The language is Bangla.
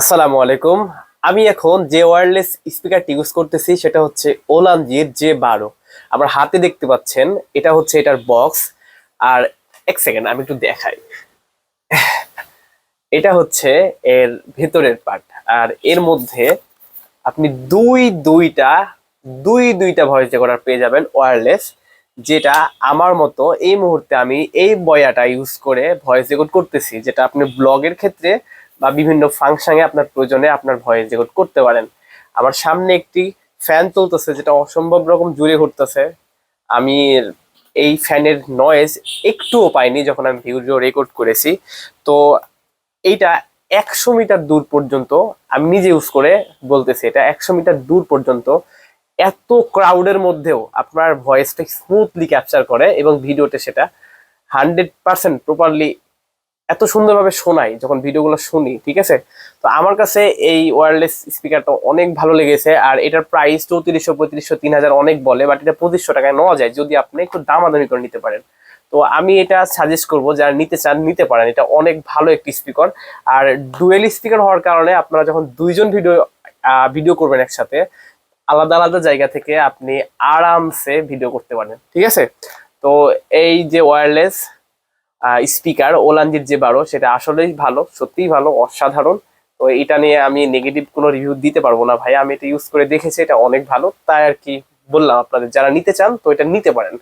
আসসালামু আলাইকুম। আমি এখন যে ওয়্যারলেস স্পিকারটি ইউজ করতেছি, সেটা হচ্ছে ওলানজির জে বারো আমার হাতে দেখতে পাচ্ছেন, এটা হচ্ছে এটার বক্স আর এক সেকেন্ড আমি একটু দেখাই। এটা হচ্ছে এর ভেতরের পার্ট আর এর মধ্যে আপনি দুই, দুইটা দুই, দুইটা ভয়েস রেকর্ডার পেয়ে যাবেন ওয়্যারলেস যেটা আমার মতো এই মুহূর্তে আমি এই বয়াটা ইউজ করে ভয়েস রেকর্ড করতেছি, যেটা আপনি ব্লগের ক্ষেত্রে বা বিভিন্ন ফাংশনে আপনার প্রয়োজনে আপনার ভয়েস রেকর্ড করতে পারেন। আমার সামনে একটি ফ্যান চলতেছে যেটা অসম্ভব রকম জুড়ে ঘুরতেছে। আমি এই ফ্যানের নয়েজ একটুও পাইনি যখন আমি ভিডিও রেকর্ড করেছি। তো এইটা একশো মিটার দূর পর্যন্ত, আমি নিজে ইউজ করে বলতেছি এটা একশো মিটার দূর পর্যন্ত এত ক্রাউডের মধ্যেও আপনার ভয়েসটা স্মুথলি ক্যাপচার করে এবং ভিডিওতে সেটা হান্ড্রেড পার্সেন্ট প্রপারলি এত সুন্দরভাবে শোনাই যখন ভিডিওগুলো শুনি, ঠিক আছে? তো আমার কাছে এই ওয়্যারলেস স্পিকারটা অনেক ভালো লেগেছে আর এটার প্রাইস চৌত্রিশশো, পঁয়ত্রিশশো তিন হাজার অনেক বলে বাট এটা পঁচিশশো টাকায় নেওয়া যায় যদি আপনি একটু দামাদামি করে নিতে পারেন। তো আমি এটা সাজেস্ট করব যারা নিতে চান, নিতে পারেন। এটা অনেক ভালো একটি স্পিকার আর ডুয়েল স্পিকার হওয়ার কারণে আপনারা যখন দুইজন ভিডিও ভিডিও করবেন একসাথে, আলাদা আলাদা জায়গা থেকে আপনি আরামসে ভিডিও করতে পারেন ঠিক আছে? তো এই যে ওয়্যারলেস স্পিকার ওলানজির যে বারো, সেটা আসলেই ভালো, সত্যিই ভালো, অসাধারণ। তো এটা নিয়ে আমি নেগেটিভ কোনো রিভিউ দিতে পারব না ভাই আমি এটা ইউজ করে দেখেছি, এটা অনেক ভালো। তাই আর কি বললাম আপনাদের, যারা নিতে চান তো এটা নিতে পারেন।